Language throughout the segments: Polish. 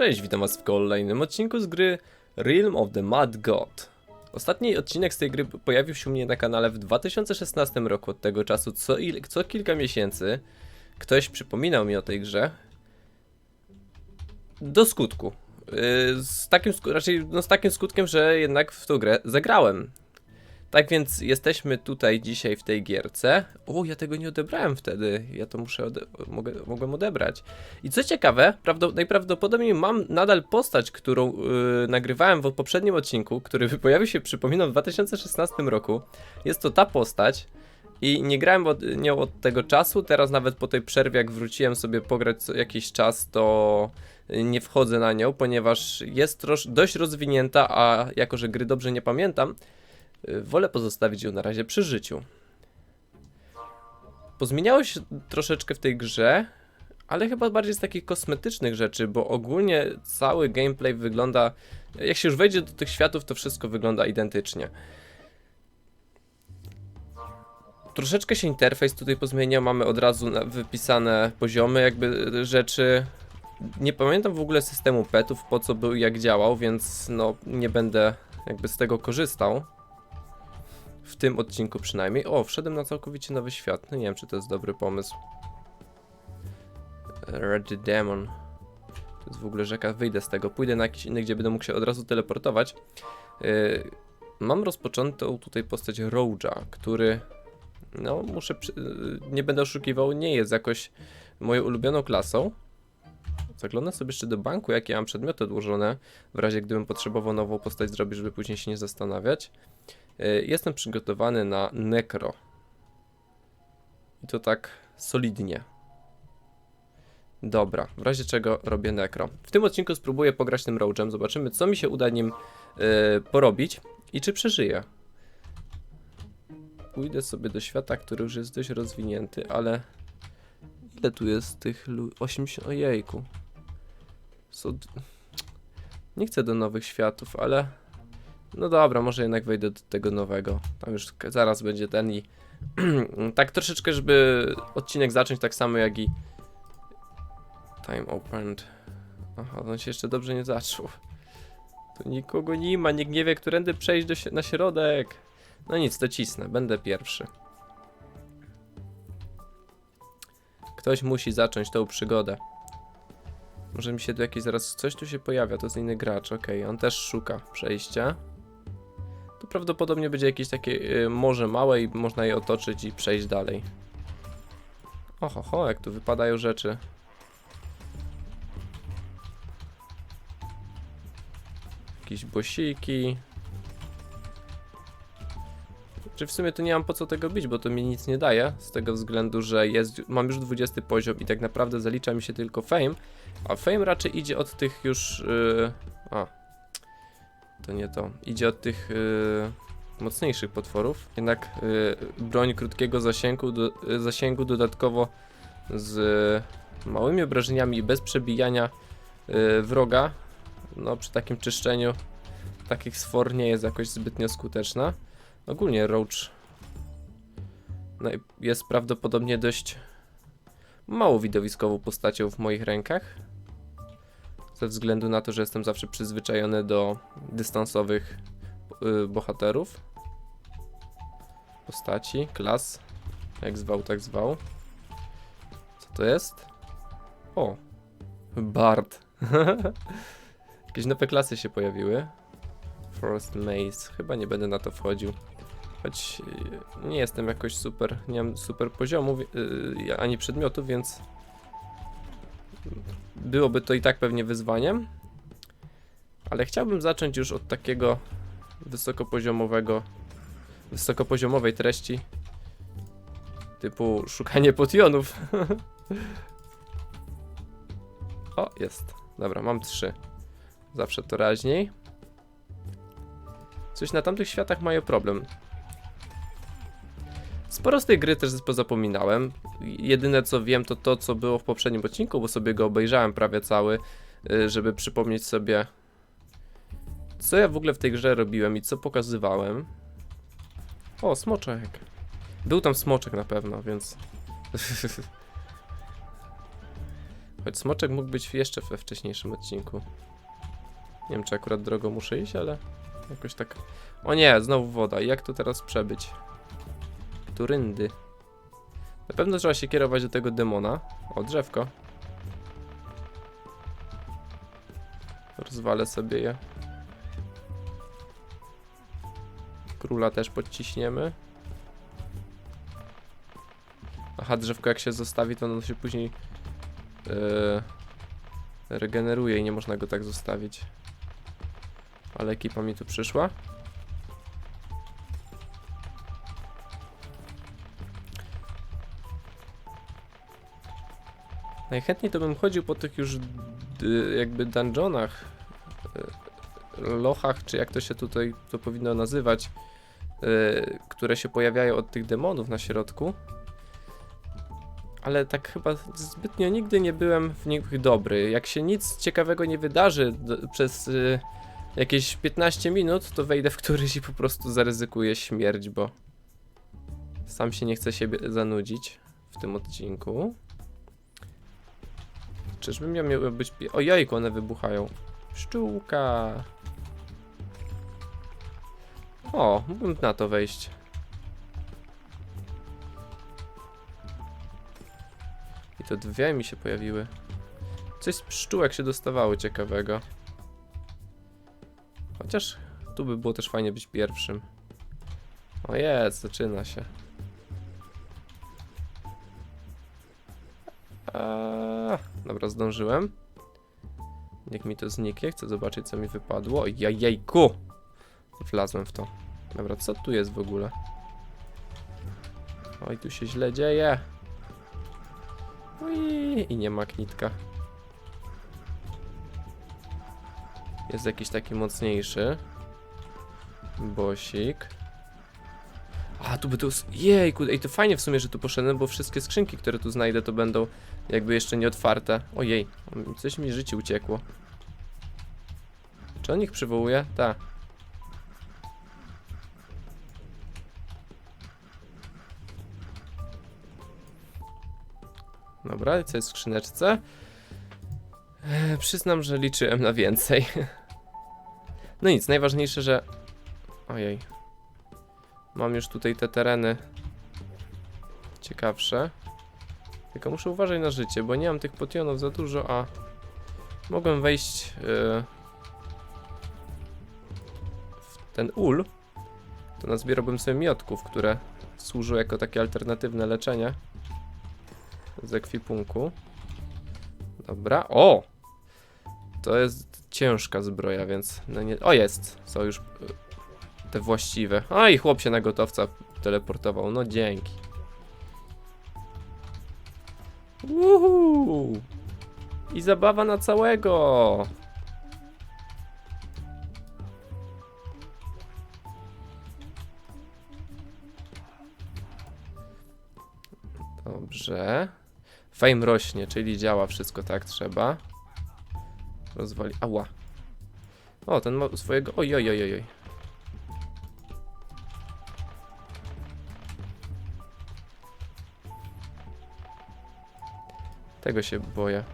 Cześć, witam was w kolejnym odcinku z gry Realm of the Mad God. Ostatni odcinek z tej gry pojawił się u mnie na kanale w 2016 roku. Od tego czasu co, il, co kilka miesięcy ktoś przypominał mi o tej grze. Do skutku. Yy, Z takim, raczej no z takim skutkiem, że jednak w tą grę zagrałem. Tak więc jesteśmy tutaj dzisiaj w tej gierce. O, ja tego nie odebrałem wtedy. Ja to muszę ode mogę, mogłem odebrać. I co ciekawe, prawdo najprawdopodobniej mam nadal postać, którą yy, nagrywałem w poprzednim odcinku, który pojawił się, przypominam, w 2016 roku. Jest to ta postać. I nie grałem od, nią od tego czasu. Teraz nawet po tej przerwie, jak wróciłem sobie pograć co jakiś czas, to y, nie wchodzę na nią, ponieważ jest trosz, dość rozwinięta, a jako, że gry dobrze nie pamiętam, wolę pozostawić ją na razie przy życiu. Pozmieniało się troszeczkę w tej grze, ale chyba bardziej z takich kosmetycznych rzeczy, bo ogólnie cały gameplay wygląda. Jak się już wejdzie do tych światów, to wszystko wygląda identycznie. Troszeczkę się interfejs tutaj pozmieniał, mamy od razu wypisane poziomy jakby rzeczy. Nie pamiętam w ogóle systemu petów, po co był i jak działał, więc no nie będę jakby z tego korzystał. W tym odcinku przynajmniej. O, wszedłem na całkowicie nowy świat. No nie wiem, czy to jest dobry pomysł. Red Demon. To jest w ogóle rzeka. Wyjdę z tego. Pójdę na jakiś inny, gdzie będę mógł się od razu teleportować. Yy, mam rozpoczętą tutaj postać Roja, który no muszę, yy, nie będę oszukiwał, nie jest jakoś moją ulubioną klasą. Zaglądam sobie jeszcze do banku, jakie mam przedmioty odłożone, w razie gdybym potrzebował nową postać zrobić, żeby później się nie zastanawiać. Yy, Jestem przygotowany na Necro. I to tak solidnie. Dobra, w razie czego robię Necro. W tym odcinku spróbuję pograć tym Roachem, zobaczymy co mi się uda nim yy, porobić i czy przeżyję. Pójdę sobie do świata, który już jest dość rozwinięty, ale ile tu jest tych lu- 80... Ojejku. D- Nie chcę do nowych światów, ale... No dobra, może jednak wejdę do tego nowego. Tam już zaraz będzie ten i... tak troszeczkę, żeby odcinek zacząć tak samo jak i... Time opened. Aha, on się jeszcze dobrze nie zaczął. Tu nikogo nie ma, nikt nie wie, którędy przejść do, na środek. No nic, to cisnę, będę pierwszy. Ktoś musi zacząć tą przygodę. Może mi się tu jakieś zaraz coś tu się pojawia, to jest inny gracz, okej, on też szuka przejścia. Prawdopodobnie będzie jakieś takie y, morze małe i można je otoczyć i przejść dalej. Oho, ho, jak tu wypadają rzeczy. Jakieś bosiki. Czy w sumie to nie mam po co tego bić, bo to mi nic nie daje, z tego względu, że jest, mam już 20 poziom i tak naprawdę zalicza mi się tylko fame, a fame raczej idzie od tych już... Yy, a, to nie to. Idzie od tych yy, mocniejszych potworów, jednak yy, broń krótkiego zasięgu, do, yy, zasięgu dodatkowo z małymi obrażeniami i bez przebijania yy, wroga, no przy takim czyszczeniu takich sfor nie jest jakoś zbytnio skuteczna. Ogólnie Roach no, jest prawdopodobnie dość mało widowiskową postacią w moich rękach. Ze względu na to, że jestem zawsze przyzwyczajony do dystansowych y, bohaterów. Postaci, klas. Jak zwał, tak zwał. Co to jest? O! Bard. Jakieś nowe klasy się pojawiły. Forest Maze. Chyba nie będę na to wchodził. Choć yy, nie jestem jakoś super, nie mam super poziomu yy, ani przedmiotu, więc byłoby to i tak pewnie wyzwaniem. Ale chciałbym zacząć już od takiego wysokopoziomowego, wysokopoziomowej treści typu szukanie potionów. o, jest. Dobra, mam trzy. Zawsze to raźniej. Coś na tamtych światach mają problem. Sporo z tej gry też pozapominałem. Jedyne co wiem to to, co było w poprzednim odcinku, bo sobie go obejrzałem prawie cały, y, żeby przypomnieć sobie, co ja w ogóle w tej grze robiłem i co pokazywałem. O, smoczek. Był tam smoczek na pewno, więc... Choć smoczek mógł być jeszcze we wcześniejszym odcinku. Nie wiem, czy akurat drogą muszę iść, ale jakoś tak... O nie, znowu woda. Jak to teraz przebyć? Turyndy. Na pewno trzeba się kierować do tego demona. O, drzewko. Rozwalę sobie je. Króla też podciśniemy. Aha, drzewko jak się zostawi, to ono się później yy, regeneruje i nie można go tak zostawić. Ale ekipa mi tu przyszła. Najchętniej to bym chodził po tych już jakby dungeonach, y, lochach, czy jak to się tutaj to powinno nazywać, y, które się pojawiają od tych demonów na środku. Ale tak chyba zbytnio nigdy nie byłem w nich dobry. Jak się nic ciekawego nie wydarzy przez y, jakieś 15 minut, to wejdę w któryś i po prostu zaryzykuję śmierć, bo sam się nie chcę siebie zanudzić w tym odcinku. Czyżbym ja miał być... O jajku, one wybuchają. Pszczółka. O, mógłbym na to wejść. I to dwie mi się pojawiły. Coś z pszczółek się dostawało ciekawego. Chociaż tu by było też fajnie być pierwszym. O jest, zaczyna się. Dobra, zdążyłem. Niech mi to zniknie, chcę zobaczyć co mi wypadło. Jajejku! Wlazłem w to. Dobra, co tu jest w ogóle? Oj, tu się źle dzieje. Ui, I nie ma knitka. Jest jakiś taki mocniejszy. Bosik. Tu by to... Jejku, ej, to fajnie w sumie, że tu poszedłem, bo wszystkie skrzynki, które tu znajdę, to będą jakby jeszcze nie otwarte. Ojej, coś mi życie uciekło. Czy on ich przywołuje? Tak. Dobra, co jest w skrzyneczce? Eee, przyznam, że liczyłem na więcej. No nic, najważniejsze, że... Ojej. Mam już tutaj te tereny ciekawsze. Tylko muszę uważać na życie, bo nie mam tych potionów za dużo, a mogłem wejść yy, w ten ul, to nazbierałbym sobie miotków, które służą jako takie alternatywne leczenie z ekwipunku. Dobra, o! To jest ciężka zbroja, więc no nie... O, jest! Yy, te właściwe. A i chłop się na gotowca teleportował, no dzięki. Uhu! I zabawa na całego! Dobrze. Fame rośnie, czyli działa wszystko tak trzeba. Rozwali. Ała. O, ten ma swojego. Oj, oj, oj, oj, Tego się boję.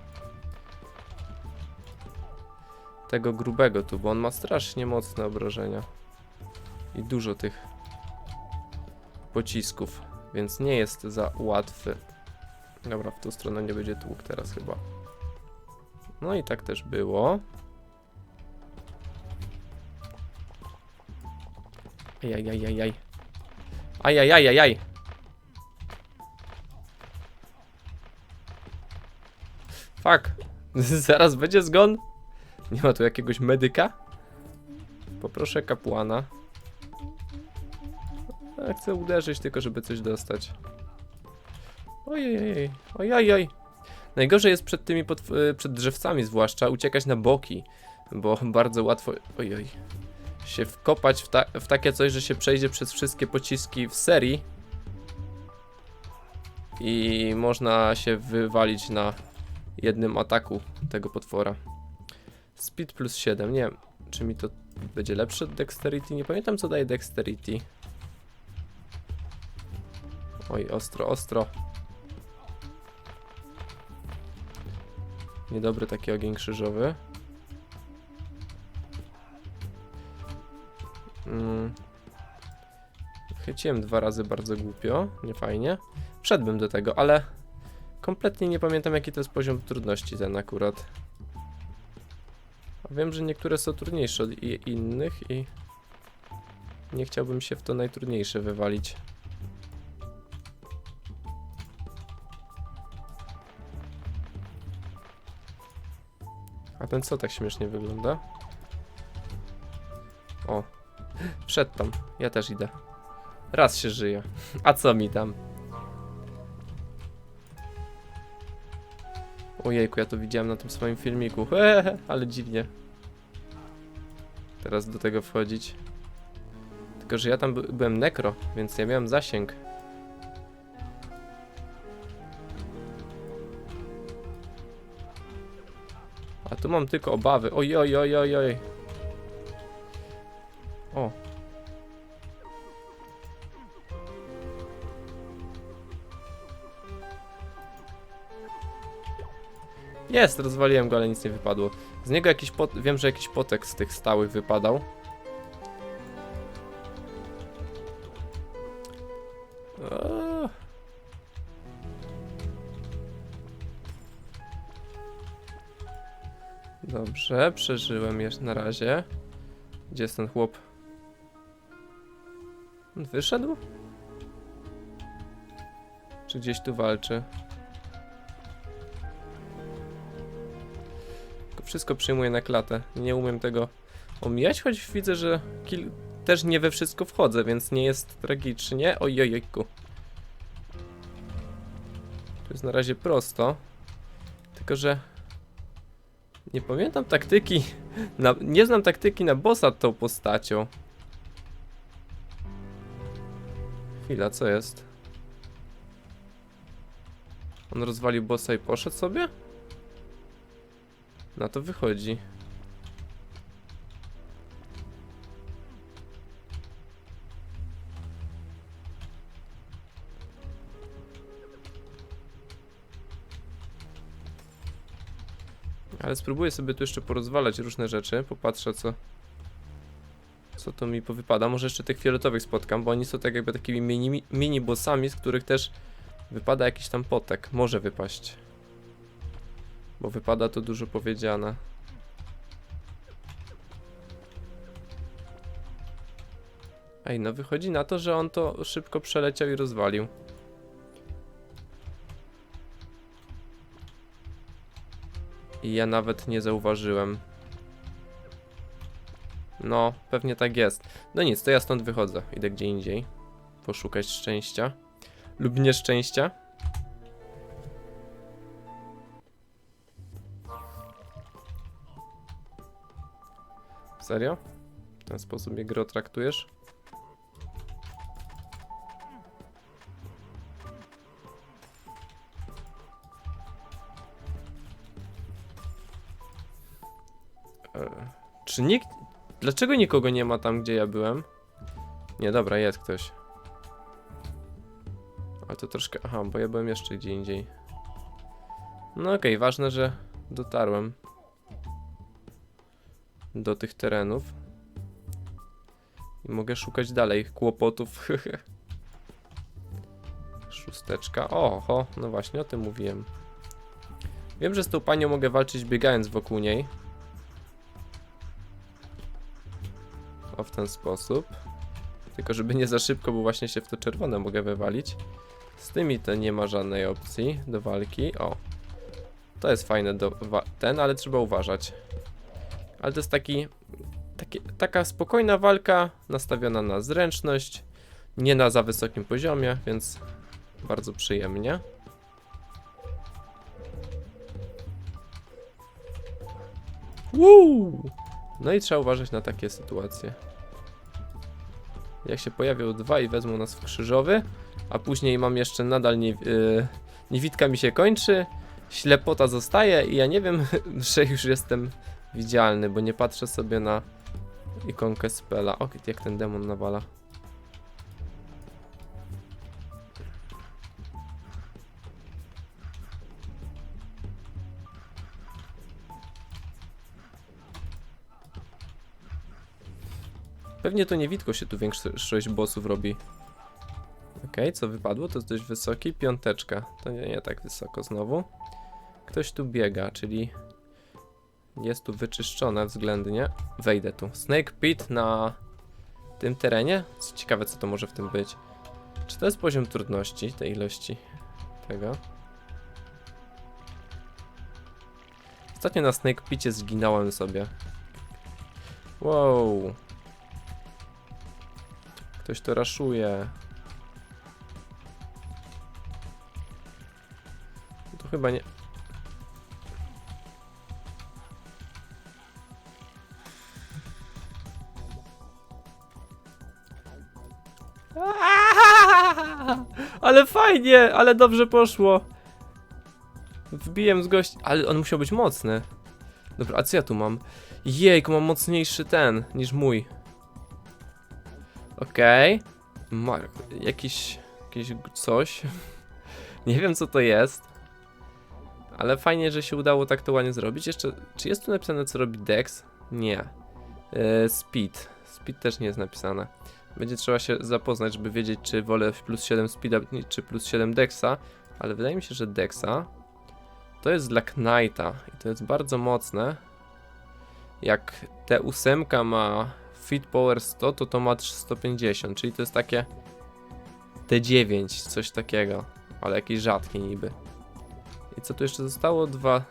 Tego grubego tu, bo on ma strasznie mocne obrażenia. I dużo tych pocisków, więc nie jest za łatwy. Dobra, w tą stronę nie będzie tłuk teraz chyba. No i tak też było. Ajajajajaj. Ajajajajaj. Fuck. Zaraz będzie zgon. Nie ma tu jakiegoś medyka? Poproszę kapłana. Chcę uderzyć tylko, żeby coś dostać. Ojej, ojej, Najgorzej jest przed tymi y, przed drzewcami zwłaszcza uciekać na boki, bo bardzo łatwo, ojoj, się wkopać w, ta w takie coś, że się przejdzie przez wszystkie pociski w serii i można się wywalić na jednym ataku tego potwora. Speed plus 7, nie wiem, czy mi to będzie lepsze od Dexterity, nie pamiętam co daje Dexterity. Oj, ostro, ostro. Niedobry taki ogień krzyżowy. Mm. Chyciłem dwa razy bardzo głupio, nie fajnie. Wszedłbym do tego, ale kompletnie nie pamiętam jaki to jest poziom trudności ten akurat. A wiem, że niektóre są trudniejsze od innych i nie chciałbym się w to najtrudniejsze wywalić. A ten co tak śmiesznie wygląda? O, wszedł tam. Ja też idę. Raz się żyje. A co mi tam? Ojejku, ja to widziałem na tym swoim filmiku. Eee, ale dziwnie. Teraz do tego wchodzić. Tylko, że ja tam by byłem nekro, więc ja miałem zasięg. A tu mam tylko obawy. Oj, oj, oj, oj, oj. Jest, rozwaliłem go, ale nic nie wypadło. Z niego jakiś pot... Wiem, że jakiś potek z tych stałych wypadał. Eee. Dobrze, przeżyłem jeszcze na razie. Gdzie jest ten chłop? On wyszedł? Czy gdzieś tu walczy? Wszystko przyjmuję na klatę. Nie umiem tego omijać, choć widzę, że kil... też nie we wszystko wchodzę, więc nie jest tragicznie. Ojojejku. To jest na razie prosto. Tylko, że nie pamiętam taktyki. Na, nie znam taktyki na bossa tą postacią. Chwila, co jest? On rozwalił bossa i poszedł sobie? Na to wychodzi. Ale spróbuję sobie tu jeszcze porozwalać różne rzeczy, popatrzę co co to mi powypada. Może jeszcze tych fioletowych spotkam, bo oni są tak jakby takimi mini, mini bossami, z których też wypada jakiś tam potek. Może wypaść. Bo wypada to dużo powiedziane. Ej, no wychodzi na to, że on to szybko przeleciał i rozwalił. I ja nawet nie zauważyłem. No, pewnie tak jest. No nic, to ja stąd wychodzę. Idę gdzie indziej. Poszukać szczęścia. Lub nieszczęścia. Serio? W ten sposób mnie gro traktujesz? E, Czy nikt... Dlaczego nikogo nie ma tam, gdzie ja byłem? Nie, dobra, jest ktoś. Ale to troszkę... Aha, bo ja byłem jeszcze gdzie indziej. No okej, ważne, że dotarłem do tych terenów. I mogę szukać dalej kłopotów. Szósteczka. Oho, no właśnie o tym mówiłem. Wiem, że z tą panią mogę walczyć biegając wokół niej. O, w ten sposób. Tylko żeby nie za szybko, bo właśnie się w to czerwone mogę wywalić. Z tymi to nie ma żadnej opcji do walki. O. To jest fajne do ten, ale trzeba uważać. Ale to jest taki, taki taka spokojna walka nastawiona na zręczność, nie na za wysokim poziomie, więc bardzo przyjemnie. Woo! No i trzeba uważać na takie sytuacje. Jak się pojawią dwa i wezmą nas w krzyżowy, a później mam jeszcze nadal nie, yy, niewidka mi się kończy, ślepota zostaje i ja nie wiem, że już jestem widzialny, bo nie patrzę sobie na ikonkę spela. O, jak ten demon nawala. Pewnie to niewidko się tu większość bossów robi. Ok, co wypadło? To jest dość wysoki. Piąteczka. To nie, nie tak wysoko znowu. Ktoś tu biega, czyli jest tu wyczyszczone względnie. Wejdę tu. Snake Pit na tym terenie? Ciekawe, co to może w tym być. Czy to jest poziom trudności, tej ilości tego? Ostatnio na Snake Picie zginąłem sobie. Wow. Ktoś to raszuje. To chyba nie. Fajnie, ale dobrze poszło. Wbiłem z gości, ale on musiał być mocny. Dobra, a co ja tu mam? Jejku, mam mocniejszy ten niż mój. Okej. Ma jakiś, jakiś coś. Nie wiem co to jest. Ale fajnie, że się udało tak to ładnie zrobić. Jeszcze, czy jest tu napisane co robi Dex? Nie. E, speed. Speed też nie jest napisane. Będzie trzeba się zapoznać, żeby wiedzieć, czy wolę plus 7 speeda, czy plus 7 dexa. Ale wydaje mi się, że dexa to jest dla Knighta i to jest bardzo mocne. Jak T8 ma Fit Power 100, to to ma 150, czyli to jest takie T9, coś takiego, ale jakieś rzadkie niby. I co tu jeszcze zostało? Dwa,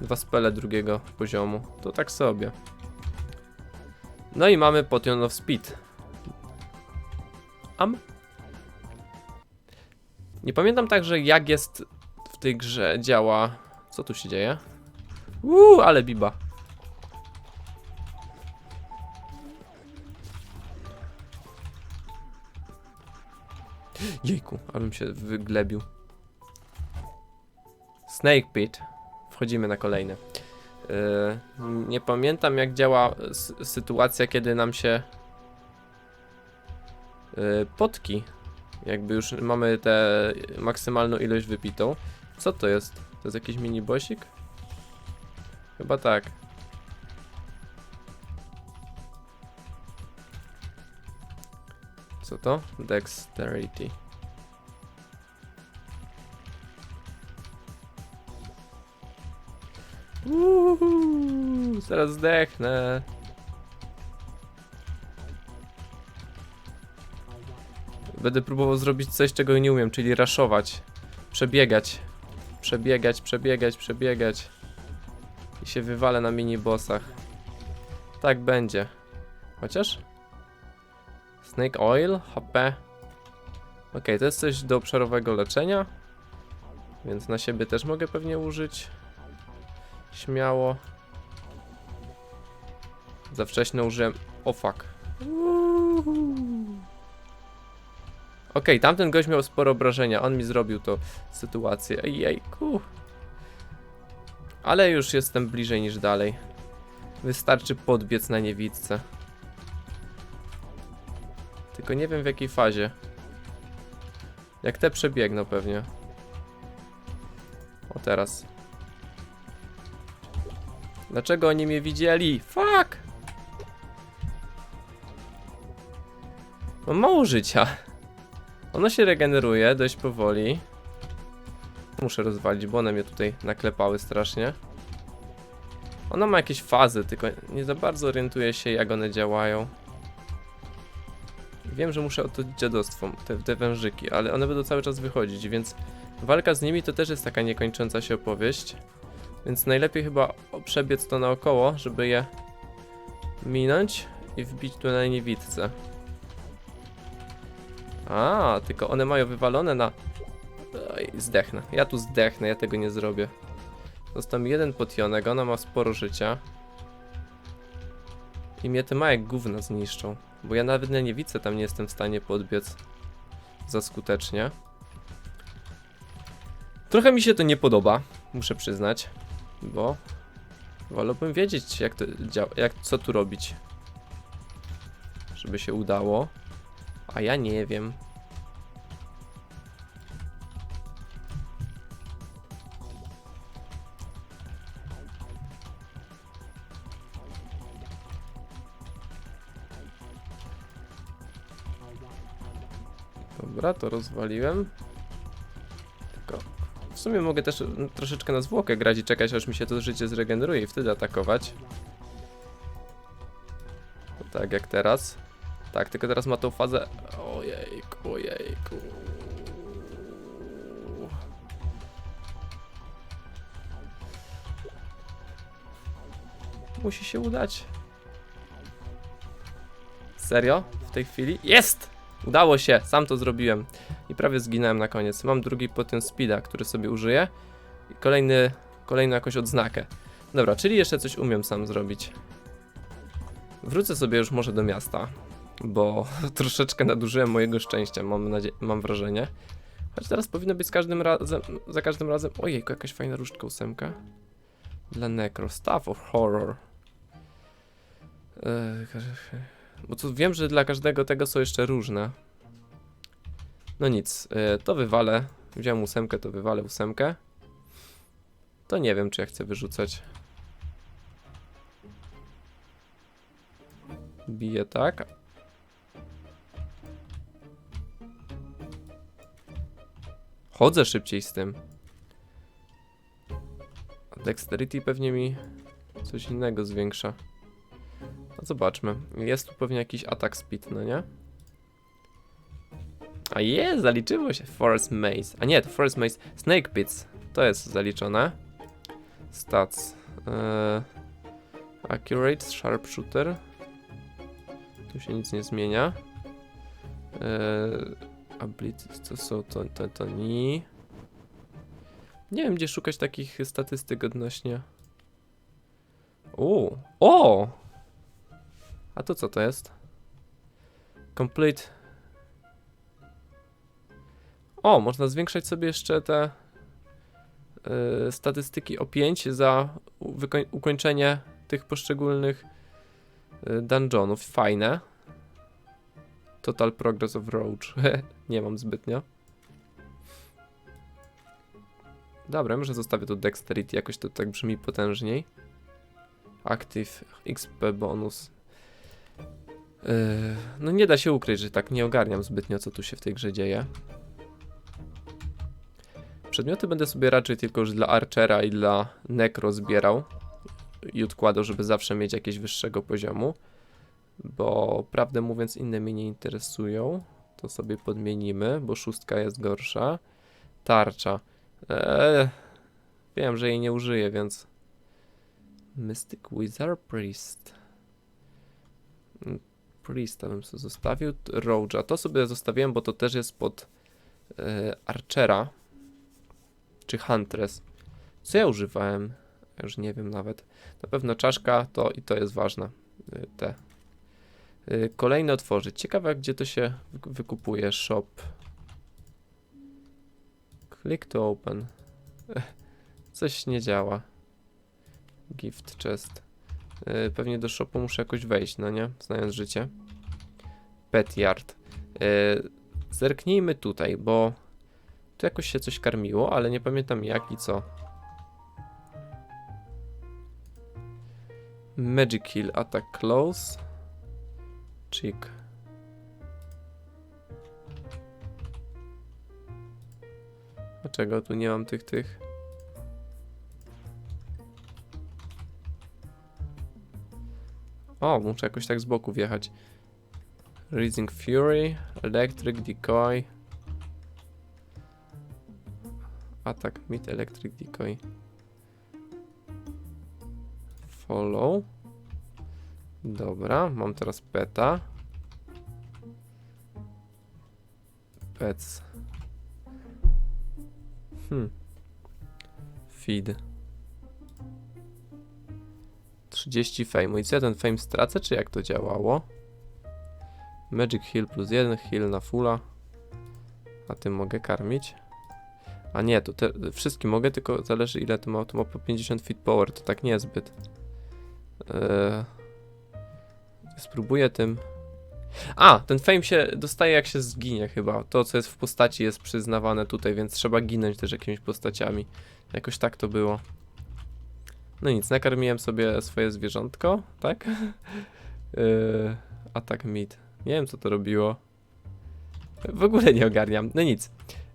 dwa spele drugiego poziomu. To tak sobie. No i mamy Potion of Speed. Am? Nie pamiętam także jak jest w tej grze działa. Co tu się dzieje? Uuu, ale biba. Jejku, abym się wyglebił. Snake Pit. Wchodzimy na kolejne. Yy, nie pamiętam jak działa sytuacja, kiedy nam się potki. Jakby już mamy tę maksymalną ilość wypitą. Co to jest? To jest jakiś mini bosik? Chyba tak. Co to? Dexterity. Uhu, zaraz zdechnę. Będę próbował zrobić coś, czego nie umiem, czyli raszować. Przebiegać. Przebiegać, przebiegać, przebiegać. I się wywalę na mini bossach. Tak będzie. Chociaż? Snake Oil, HP. Ok, to jest coś do obszarowego leczenia. Więc na siebie też mogę pewnie użyć. Śmiało. Za wcześnie użyłem. O fuck. Okej, tamten gość miał sporo obrażenia. On mi zrobił to sytuację. Ejejku. Ale już jestem bliżej niż dalej. Wystarczy podbiec na niewidce. Tylko nie wiem w jakiej fazie. Jak te przebiegną pewnie. O teraz. Dlaczego oni mnie widzieli? Fuck! Mam mało życia. Ono się regeneruje dość powoli. Muszę rozwalić, bo one mnie tutaj naklepały strasznie. Ona ma jakieś fazy, tylko nie za bardzo orientuję się jak one działają. Wiem, że muszę otoczyć dziadostwo, te, te wężyki, ale one będą cały czas wychodzić, więc walka z nimi to też jest taka niekończąca się opowieść. Więc najlepiej chyba przebiec to naokoło, żeby je minąć i wbić tu na niewidce. A, tylko one mają wywalone na... Oj, zdechnę. Ja tu zdechnę, ja tego nie zrobię. Został mi jeden potionek, ona ma sporo życia. I mnie te małe gówna zniszczą. Bo ja nawet na niewice tam nie jestem w stanie podbiec za skutecznie. Trochę mi się to nie podoba, muszę przyznać. Bo wolałbym wiedzieć jak to działa, jak, co tu robić. Żeby się udało. A ja nie wiem. Dobra, to rozwaliłem. Tylko w sumie mogę też troszeczkę na zwłokę grać i czekać, aż mi się to życie zregeneruje i wtedy atakować. Tak jak teraz. Tak, tylko teraz ma tą fazę Musi się udać. Serio? W tej chwili? Jest! Udało się, sam to zrobiłem. I prawie zginąłem na koniec. Mam drugi potem speeda, który sobie użyję. I kolejny, kolejną jakąś odznakę. Dobra, czyli jeszcze coś umiem sam zrobić. Wrócę sobie już może do miasta, bo troszeczkę nadużyłem mojego szczęścia, mam, mam wrażenie. Choć teraz powinno być z każdym razem, za każdym razem... Ojejku, jakaś fajna różdżka ósemka. Dla Necro, Staff of Horror. Bo tu wiem, że dla każdego tego są jeszcze różne. No nic, e, to wywalę. Wziąłem ósemkę, to wywalę ósemkę. To nie wiem, czy ja chcę wyrzucać. Biję tak. Chodzę szybciej z tym. Dexterity pewnie mi coś innego zwiększa. Zobaczmy. Jest tu pewnie jakiś atak speed, no nie? A jest, zaliczyło się. Forest Maze. A nie, to Forest Maze. Snake Pits. To jest zaliczone. Stats. Eee, accurate, Sharpshooter. Tu się nic nie zmienia. Eee, to są to, to, to ni. Nie wiem, gdzie szukać takich statystyk odnośnie. O! O! A to co to jest? Complete. O, można zwiększać sobie jeszcze te y, statystyki o 5 za ukończenie tych poszczególnych y, dungeonów. Fajne. Total Progress of Roach. Nie mam zbytnio. Dobra, może zostawię tu Dexterity, jakoś to tak brzmi potężniej. Active XP bonus. Yy, no nie da się ukryć, że tak nie ogarniam zbytnio, co tu się w tej grze dzieje. Przedmioty będę sobie raczej tylko już dla Archera i dla Necro zbierał i odkładał, żeby zawsze mieć jakieś wyższego poziomu. Bo prawdę mówiąc inne mnie nie interesują. To sobie podmienimy, bo szóstka jest gorsza. Tarcza. Eee, wiem, że jej nie użyję, więc... Mystic Wizard Priest. Priesta bym sobie zostawił. Roja. To sobie zostawiłem, bo to też jest pod e, Archera. Czy Huntress. Co ja używałem? Już nie wiem nawet. Na pewno czaszka to i to jest ważne. Y, Te. Y, Kolejne otworzyć. Ciekawe, gdzie to się wy- wykupuje. Shop. Click to open. Coś nie działa. Gift chest. Y, Pewnie do shopu muszę jakoś wejść, no nie? Znając życie. Pet yard. Y, Zerknijmy tutaj, bo tu jakoś się coś karmiło, ale nie pamiętam jak i co. Magic Kill, Attack Close. Chick. Dlaczego tu nie mam tych, tych? O, muszę jakoś tak z boku wjechać. Rising Fury, Electric Decoy. Attack Mid Electric Decoy. Follow. Dobra, mam teraz peta. Pets. Hmm. Feed. 30 fame. I co ja ten fame stracę, czy jak to działało? Magic heal plus 1, heal na fulla. A tym mogę karmić? A nie, to te, wszystkie mogę, tylko zależy ile to ma. To ma po 50 feet power, to tak niezbyt. Eee, spróbuję tym. A, ten fame się dostaje jak się zginie chyba. To co jest w postaci jest przyznawane tutaj, więc trzeba ginąć też jakimiś postaciami. Jakoś tak to było. No nic, nakarmiłem sobie swoje zwierzątko, tak? Yy, atak mid. Nie wiem co to robiło. W ogóle nie ogarniam. No nic.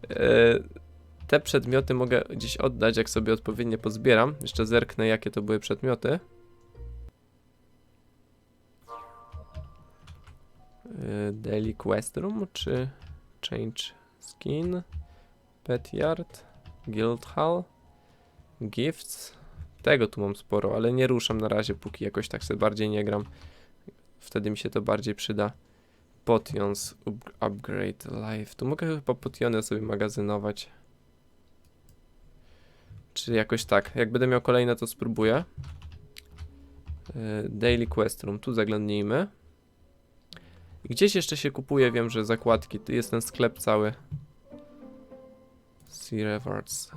E, te przedmioty mogę gdzieś oddać, jak sobie odpowiednio pozbieram. Jeszcze zerknę, jakie to były przedmioty. E, Daily Quest Room, czy Change Skin, Pet Yard, Guild Hall, Gifts. Tego tu mam sporo, ale nie ruszam na razie, póki jakoś tak sobie bardziej nie gram. Wtedy mi się to bardziej przyda. Potions, up- upgrade life. Tu mogę chyba potiony sobie magazynować. Czy jakoś tak. Jak będę miał kolejne, to spróbuję. Yy, Daily Quest Room. Tu zaglądnijmy. Gdzieś jeszcze się kupuje, wiem, że zakładki. Tu jest ten sklep cały. Sea Rewards.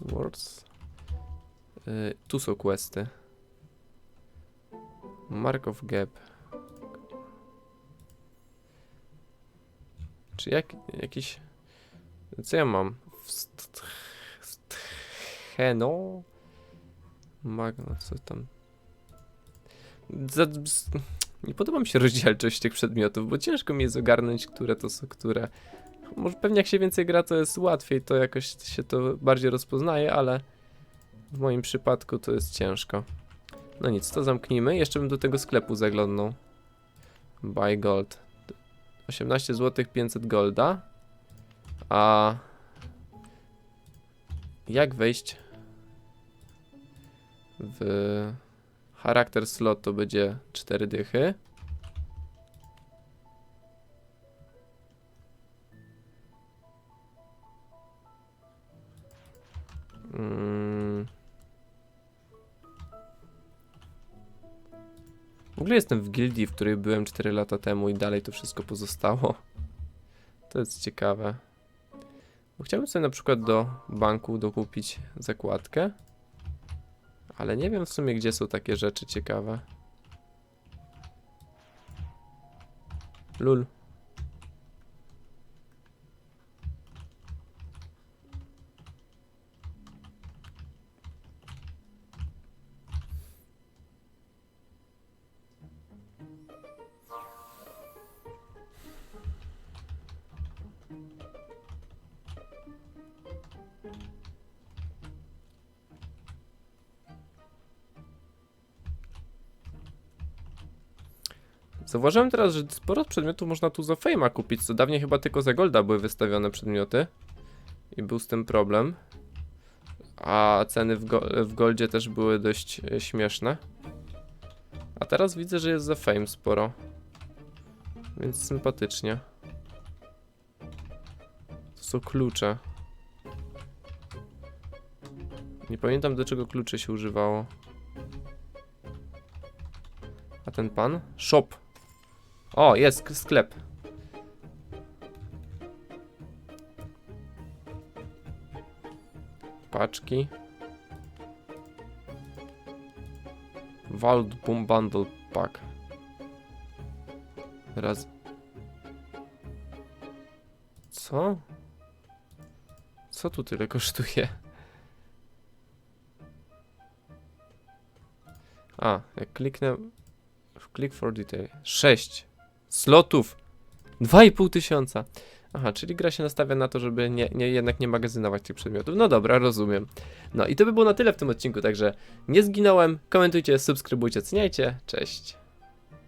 Words. Yy, tu są questy. Mark of Gap. Czy jak, jakiś... Co ja mam? Stcheno? Magno, co tam? Nie podoba mi się rozdzielczość tych przedmiotów, bo ciężko mi jest ogarnąć, które to są które. Może pewnie jak się więcej gra, to jest łatwiej, to jakoś się to bardziej rozpoznaje, ale w moim przypadku to jest ciężko. No nic, to zamknijmy. Jeszcze bym do tego sklepu zaglądnął. Buy gold. 18 zł 500 golda. A jak wejść w charakter slot to będzie 4 dychy. Mm. W ogóle jestem w gildii, w której byłem 4 lata temu i dalej to wszystko pozostało. To jest ciekawe. Bo chciałbym sobie na przykład do banku dokupić zakładkę. Ale nie wiem w sumie, gdzie są takie rzeczy ciekawe. Lul. Zauważyłem teraz, że sporo przedmiotów można tu za Fame'a kupić, co dawniej chyba tylko za Golda były wystawione przedmioty. I był z tym problem. A ceny w, go w Goldzie też były dość e, śmieszne. A teraz widzę, że jest za Fame sporo. Więc sympatycznie. To są klucze. Nie pamiętam do czego klucze się używało. A ten pan? Shop. O, jest sk- sklep. Paczki. Wild Boom Bundle Pack. Raz. Co? Co tu tyle kosztuje? A, jak kliknę click for detail. 6 slotów. 2,5 tysiąca. Aha, czyli gra się nastawia na to, żeby nie, nie, jednak nie magazynować tych przedmiotów. No dobra, rozumiem. No i to by było na tyle w tym odcinku, także nie zginąłem. Komentujcie, subskrybujcie, oceniajcie. Cześć.